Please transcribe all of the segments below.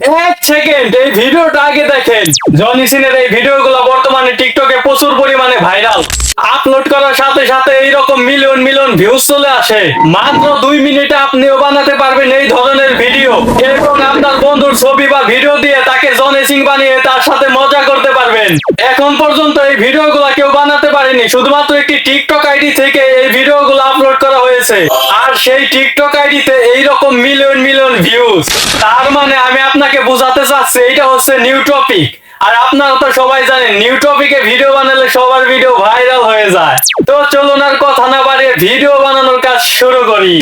এক সেকেন্ড এই ভিডিওটা আগে দেখেন। জনি সিনের এই ভিডিওগুলো বর্তমানে টিকটকে প্রচুর পরিমাণে ভাইরাল আপলোড করার সাথে সাথে এইরকম মিলিয়ন মিলিয়ন ভিউজ চলে আসে। মাত্র দুই মিনিটে আপনিও বানাতে পারবেন এই ধরনের ভিডিও এবং আপনার বন্ধুর ছবি বা ভিডিও দিয়ে তাকে জনি সিং বানিয়ে তার সাথে মজা করতে পারবেন। এখন পর্যন্ত এই ভিডিওগুলো কেউ বানাতে পারেনি। শুধুমাত্র একটি টিকটক আইডি থেকে হয়েছে আর সেই টিকটক আইডিতে এইরকম মিলিয়ন মিলিয়ন ভিউজ তার মানে আমি আপনাকে বোঝাতে চাচ্ছি এটা হচ্ছে নিউ টপিক আর আপনারা তো সবাই জানেন নিউ টপিকে ভিডিও বানালে সবার ভিডিও ভাইরাল হয়ে যায়। তো চলুন আর কথা না বাড়িয়ে ভিডিও বানানোর কাজ শুরু করি।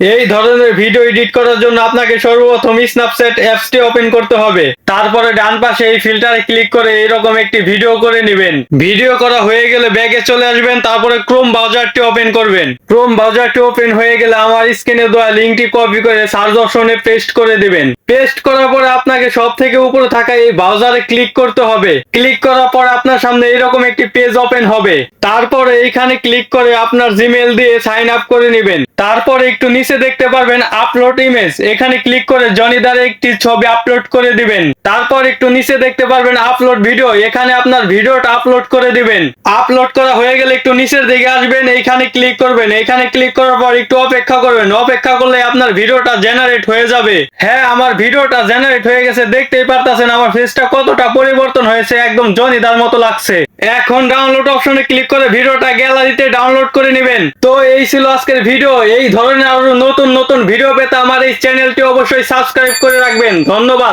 এই ধরনের ভিডিও এডিট করার জন্য আপনাকে সর্বপ্রথম স্ন্যাপচ্যাট অ্যাপসটি ওপেন করতে হবে। তারপরে ডান পাশে এই ফিল্টারে ক্লিক করে এরকম একটি ভিডিও করে নেবেন। ভিডিও করা হয়ে গেলে ব্যাগে চলে আসবেন, তারপরে ক্রোম ব্রাউজারটি ওপেন করবেন। ক্রোম ব্রাউজারটি ওপেন হয়ে গেলে আমার স্ক্রিনে দেওয়া লিঙ্কটি কপি করে সার্চ অপশনে পেস্ট করে দিবেন। পেস্ট করার পরে আপনাকে সব থেকে উপরে থাকা এই ব্রাউজারে ক্লিক করতে হবে। ক্লিক করার পর আপনার সামনে এরকম একটি পেজ ওপেন হবে। তারপরে এইখানে ক্লিক করে আপনার জিমেল দিয়ে সাইন আপ করে নেবেন। তারপরে একটু নিচে দেখতে পারবেন আপলোড ইমেজ এখানে ক্লিক করে জনিদার একটি ছবি আপলোড করে দিবেন। তারপর একটু নিচে দেখতে পারবেন আপলোড ভিডিও এখানে আপনার ভিডিওটা আপলোড করে দিবেন। আপলোড করা হয়ে গেলে একটু নিচের দিকে আসবেন, এইখানে ক্লিক করবেন। এখানে ক্লিক করার পর একটু অপেক্ষা করবেন। অপেক্ষা করলে আপনার ভিডিওটা জেনারেট হয়ে যাবে। হ্যাঁ আমার ভিডিওটা জেনারেট হয়ে গেছে। দেখতেই পারতাছেন আমার ফেসটা কতটা পরিবর্তন হয়েছে। একদম জনিদার মতো লাগছে। এখন ডাউনলোড অপশনে ক্লিক করে ভিডিওটা গ্যালারিতে ডাউনলোড করে নেবেন। তো এই ছিল আজকের ভিডিও এই ধরনের আরও নতুন নতুন ভিডিও পেতে আমার এই চ্যানেলটি অবশ্যই সাবস্ক্রাইব করে রাখবেন। ধন্যবাদ।